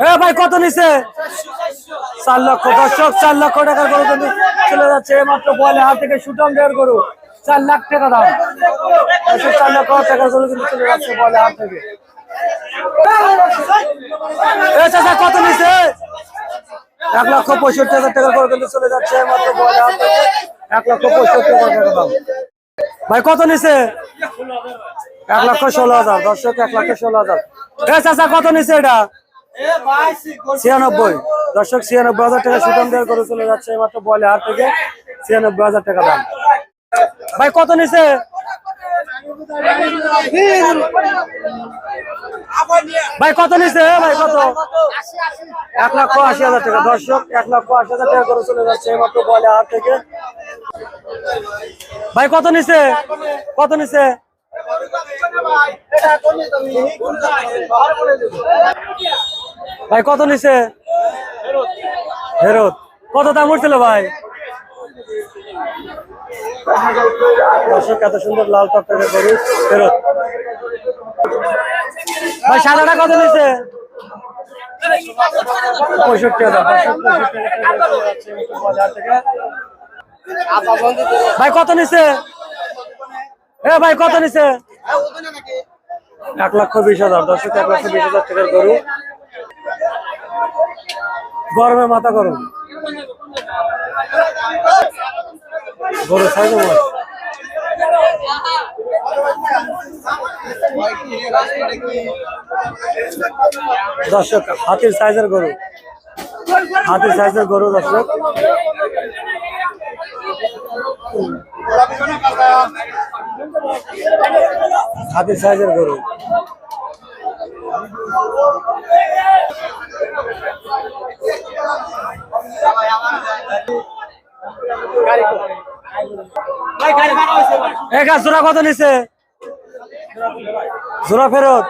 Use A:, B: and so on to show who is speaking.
A: এ ভাই, কত নিছে? চার লক্ষ। দর্শক, চার লক্ষ টাকার গরু কিন্তু চলে যাচ্ছে। মাত্র বলে হাত থেকে সুটন দেওয়ার গরু। চার লাখ টাকা দাম। দর্শক, চার লক্ষ টাকার গরু কিন্তু চলে যাচ্ছে বলে হাত থেকে। কত নিছে? এক লক্ষ পঁয়ষট্টি হাজার টাকার গরু কিন্তু চলে যাচ্ছে মাত্র এক লক্ষ পঁয়ষট্টি হাজার টাকা দাম। ভাই, কত নিছে? এক লক্ষ ষোলো হাজার। দর্শক, এক লক্ষ ষোলো হাজার। চাচা, কত নিছে এটা? ছিয়ানব্বই। দর্শক, ছিয়ানব্বই হাজার টাকা সুতম দেওয়ার করে চলে যাচ্ছে মাত্র বলে হাট থেকে। ছিয়ানব্বই হাজার টাকা দাম। ভাই, কত নিছে? ভাই, কত নিছে? ভাই, কত? এক লক্ষ আশি হাজার টাকা। দর্শক, এক লক্ষ আশি হাজার টাকা করে চলে যাচ্ছে মাত্র বলে হাট থেকে। ভাই, কত নিছে? কত নিছে? ভাই কত নিছে? ফেরত। কত দাম উঠছিল ভাই? দর্শক, এত সুন্দর লাল টকটকে গরু, ফেরত। ভাই, সাদাটা কত নিছে? পঁয়ষট্টি হাজার। ভাই, কত নিছে? এ ভাই, কত নিছে? এক লক্ষ বিশ হাজার, দর্শক, এক লক্ষ বিশ হাজার টাকার গরু। গরমে মাথা গরম। দর্শক হাতির সাইজের গরু। হাতির সাইজের গরু দর্শক। হাতির সাইজের গরু। এক জোড়া কত নিছে? জোড়া ফেরত।